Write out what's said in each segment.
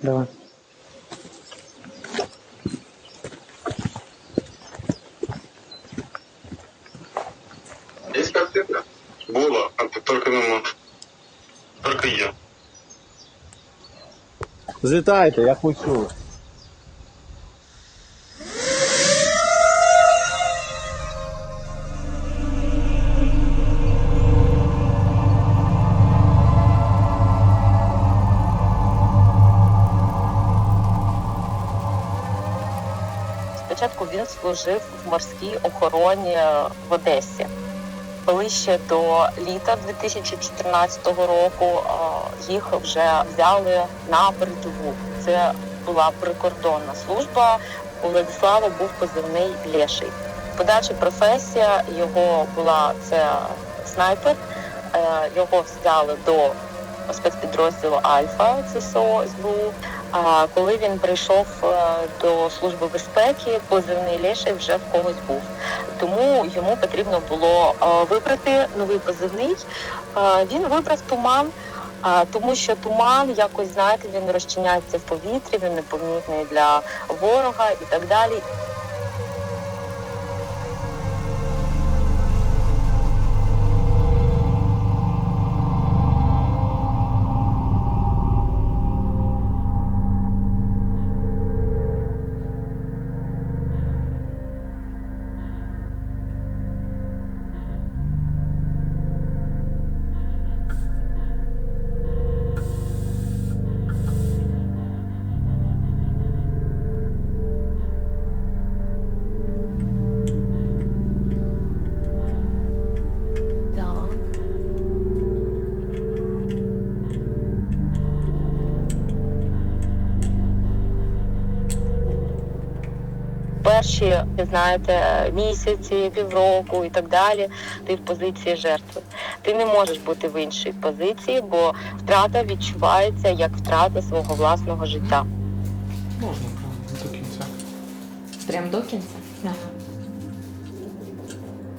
Давай. Есть картинка? Була, а тільки нема. Тільки є. Злітайте, я хочу. Служив в морській охороні в Одесі. Ближче до літа 2014 року їх вже взяли на передову. Це була прикордонна служба. У Владислава був позивний Леший. Подальша професія його була це снайпер. Е, Його взяли до спецпідрозділу Альфа ЦСО СБУ. А коли він прийшов е, до служби безпеки, позивний Леший вже в когось був. Тому йому потрібно було е, вибрати новий позивний. Е, Він вибрав туман, А, тому що туман якось знаєте, він розчиняється в повітрі, він непомітний для ворога і так далі. Перші, знаєте, місяці, півроку і так далі, ти в позиції жертви. Ти не можеш бути в іншій позиції, бо втрата відчувається як втрата свого власного життя. Можна прям до кінця. Прям до кінця?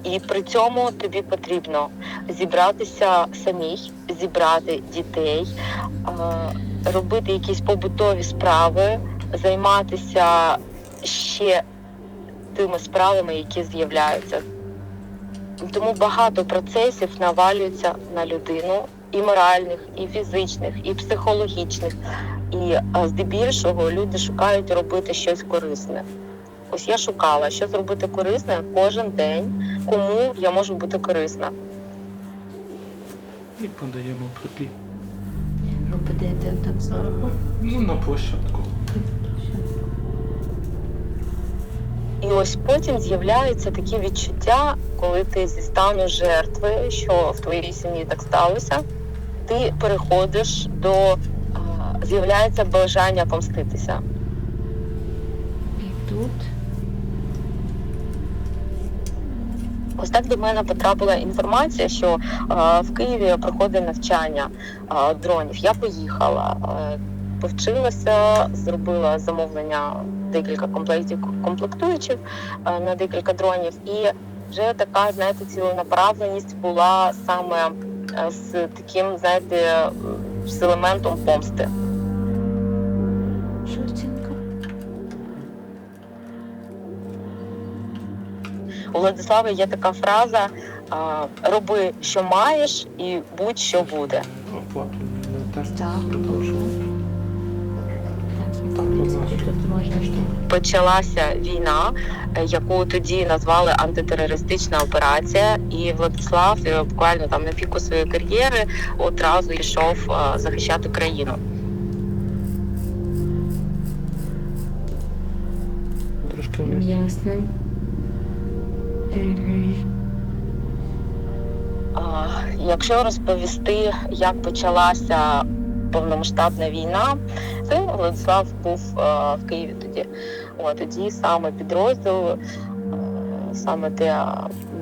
І при цьому тобі потрібно зібратися самій, зібрати дітей, е, робити якісь побутові справи, займатися ще тими справами, які з'являються. Тому багато процесів навалюються на людину і моральних, і фізичних, і психологічних. І е, здебільшого люди шукають робити щось корисне. Ось я шукала, що зробити корисне кожен день, кому я можу бути корисна. І подаємо припів. Ви подаєте так зверху. Ну, на площадку. І ось потім з'являються такі відчуття, коли ти зі стану жертви, що в твоїй сім'ї так сталося, ти переходиш до з'являється бажання помститися. І тут. Ось так до мене потрапила інформація, що а, в Києві проходить навчання а, дронів. Я поїхала, а, повчилася, зробила замовлення декілька комплектів комплектуючих на декілька дронів, і вже така, знаєте, ціленаправленість була саме е, з таким, знаєте, з елементом помсти. У Владислава є така фраза: роби, що маєш, і будь що буде. Так, почалася війна, е, яку тоді назвали антитерористична операція, і Владислав е, буквально там на піку своєї кар'єри одразу пішов е, захищати країну. Трошки вниз. Ясно. Якщо розповісти, як почалася повномасштабна війна, це Владислав був е, в Києві тоді. О, тоді саме підрозділ, е, саме де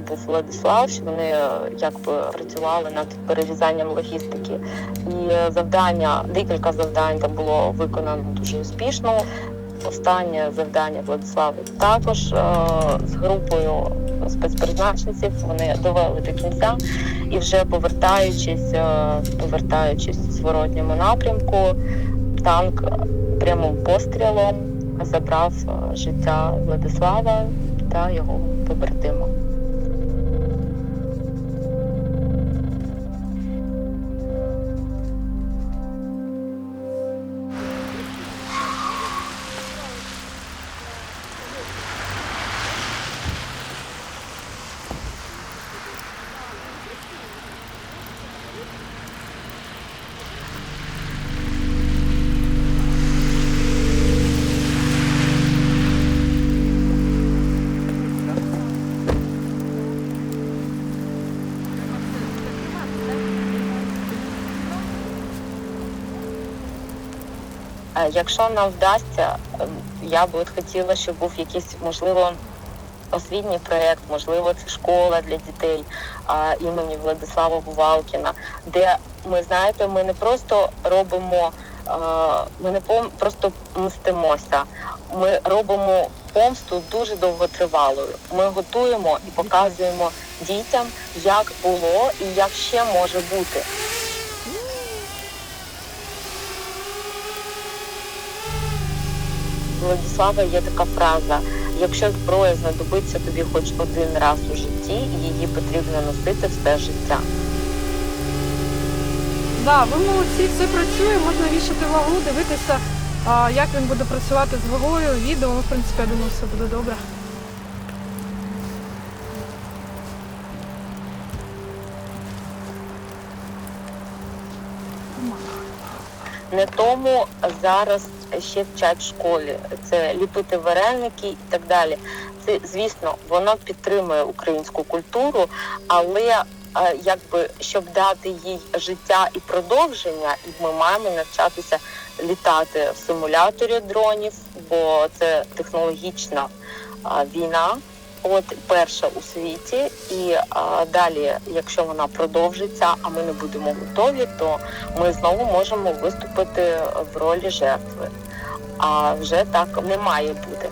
був Владислав, що вони е, якби працювали над перерізанням логістики. І завдання, декілька завдань там було виконано дуже успішно. Останнє завдання Владислави. також е, з групою спецпризначенців вони довели до кінця і вже повертаючись, е, повертаючись в зворотньому напрямку, танк прямим пострілом забрав е, життя Владислава та його побратима. Якщо нам вдасться, ем, я би от хотіла, щоб був якийсь, можливо, освітній проєкт, можливо, це школа для дітей імені Владислава Бувалкіна, де ми знаєте, ми не просто робимо, е, ми не просто мстимося. Ми робимо помсту дуже довготривалою. Ми готуємо і показуємо дітям, як було і як ще може бути. Владислава є така фраза: якщо зброя знадобиться тобі хоч один раз у житті, її потрібно носити все життя. Да, ви молодці, все працює, можна вішати вагу, дивитися, а, як він буде працювати з вагою, відео, в принципі, я думаю, все буде добре. Не тому зараз ще вчать в школі. Це ліпити вареники і так далі. Це звісно, воно підтримує українську культуру, але е, якби щоб дати їй життя і продовження, і ми маємо навчатися літати в симуляторі дронів, бо це технологічна війна. От перша у світі, і а, далі, якщо вона продовжиться, а ми не будемо готові, то ми знову можемо виступити в ролі жертви. А вже так не має бути.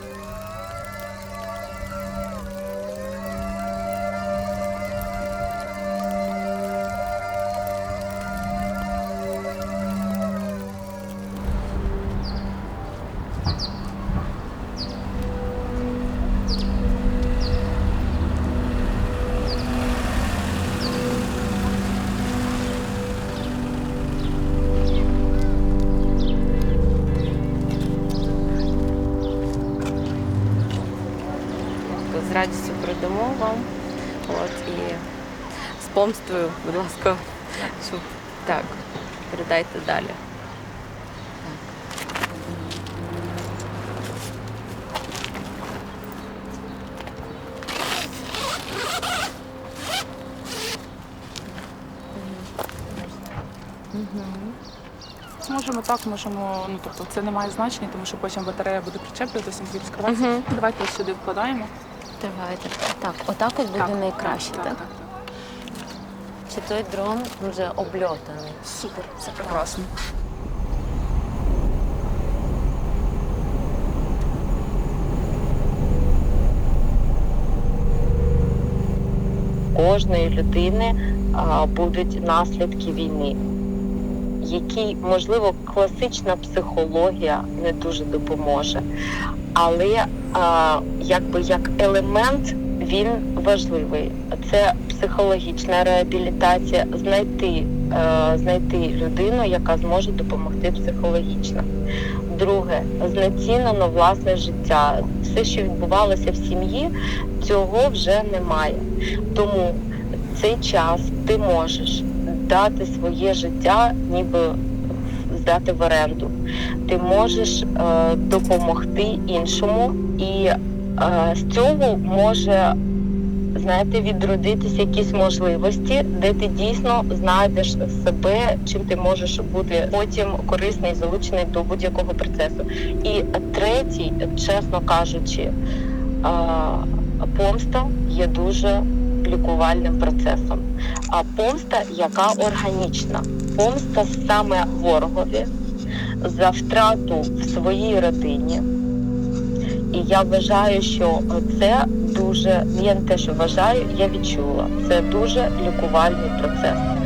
Радістю передамо вам. От, і з помстою, будь ласка, щоб так, передайте далі. Можемо так, можемо, ну тобто це не має значення, тому що потім батарея буде причеплюватися, розкриватися. Мгм. Давайте сюди вкладаємо. Давайте. Так, отак от буде найкраще, так? так, так. Чи той дрон вже обльотаний? Супер, це прекрасно. кожної людини а, будуть наслідки війни, які, можливо, класична психологія не дуже допоможе. Але а, якби як елемент він важливий. Це психологічна реабілітація, знайти, е, знайти людину, яка зможе допомогти психологічно. Друге, знецінено власне життя. Все, що відбувалося в сім'ї, цього вже немає. Тому цей час ти можеш дати своє життя, ніби здати в оренду. Ти можеш е, допомогти іншому, і е, з цього може знаєте, відродитися якісь можливості, де ти дійсно знайдеш себе, чим ти можеш бути потім корисний, залучений до будь-якого процесу. І третій, чесно кажучи, а, помста є дуже лікувальним процесом. А помста, яка органічна, помста саме ворогові за втрату в своїй родині. І я вважаю, що це дуже я не те, що вважаю, я відчула. Це дуже лікувальний процес.